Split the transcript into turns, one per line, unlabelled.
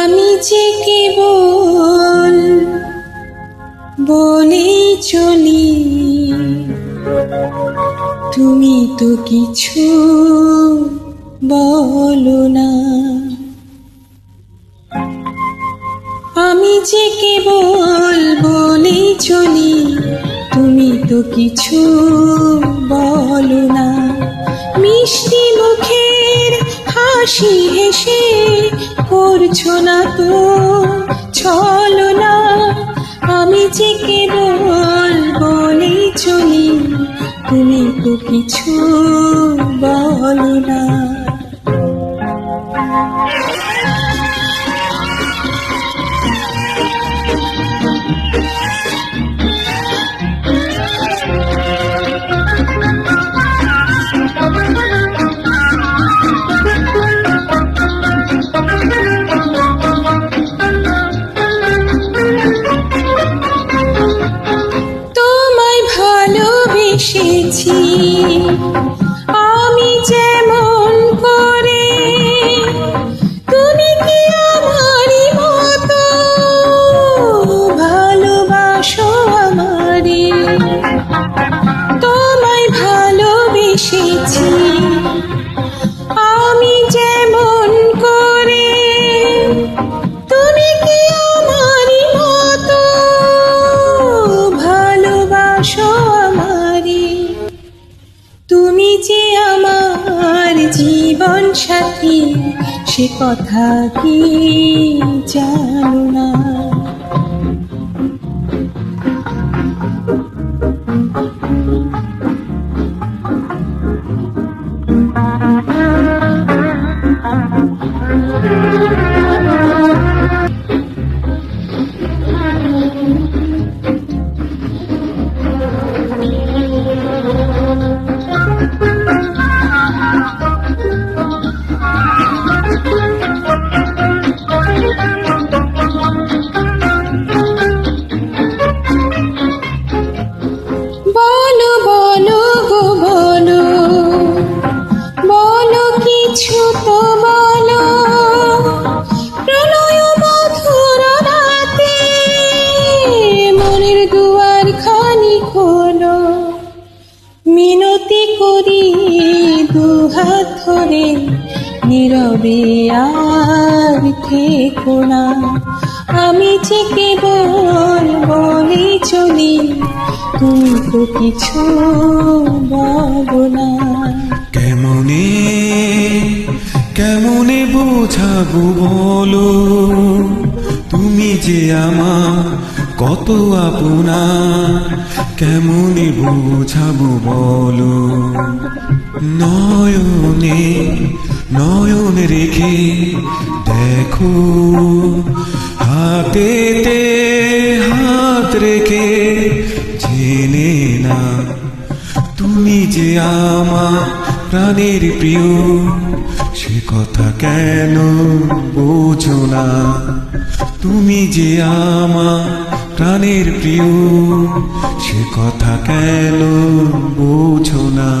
আমি যে কেবল বলে চলি, তুমি তো কিছু বলো না। আমি যে কেবল বলে চলি, তুমি তো কিছু বলো না। মিষ্টি মুখের হাসি হেসে, করছ না তো, চলো না, আমি যে কেবল বলে চলি, তুমি তো কিছু বলো না। সে কথা কি জানো না? বলো মিনতি করি দুহাত ধরে, নীরবে আর থেকো আমি যে কেবল বলে চলি, তুমি তো কিছু বলো না।
কেমনে কেমনে বোঝাবো বলো? তুমি যে আমার কত আপনা কেমনে বোঝাবো বলো? নয়নে, নয়ন রেখে দেখো, হাতেতে হাত রেখে জেনে না। তুমি যে আমার প্রাণের প্রিয় কথা কেন বোঝো না? তুমি যে আমার প্রাণের প্রিয় সে কথা কেন বোঝো না?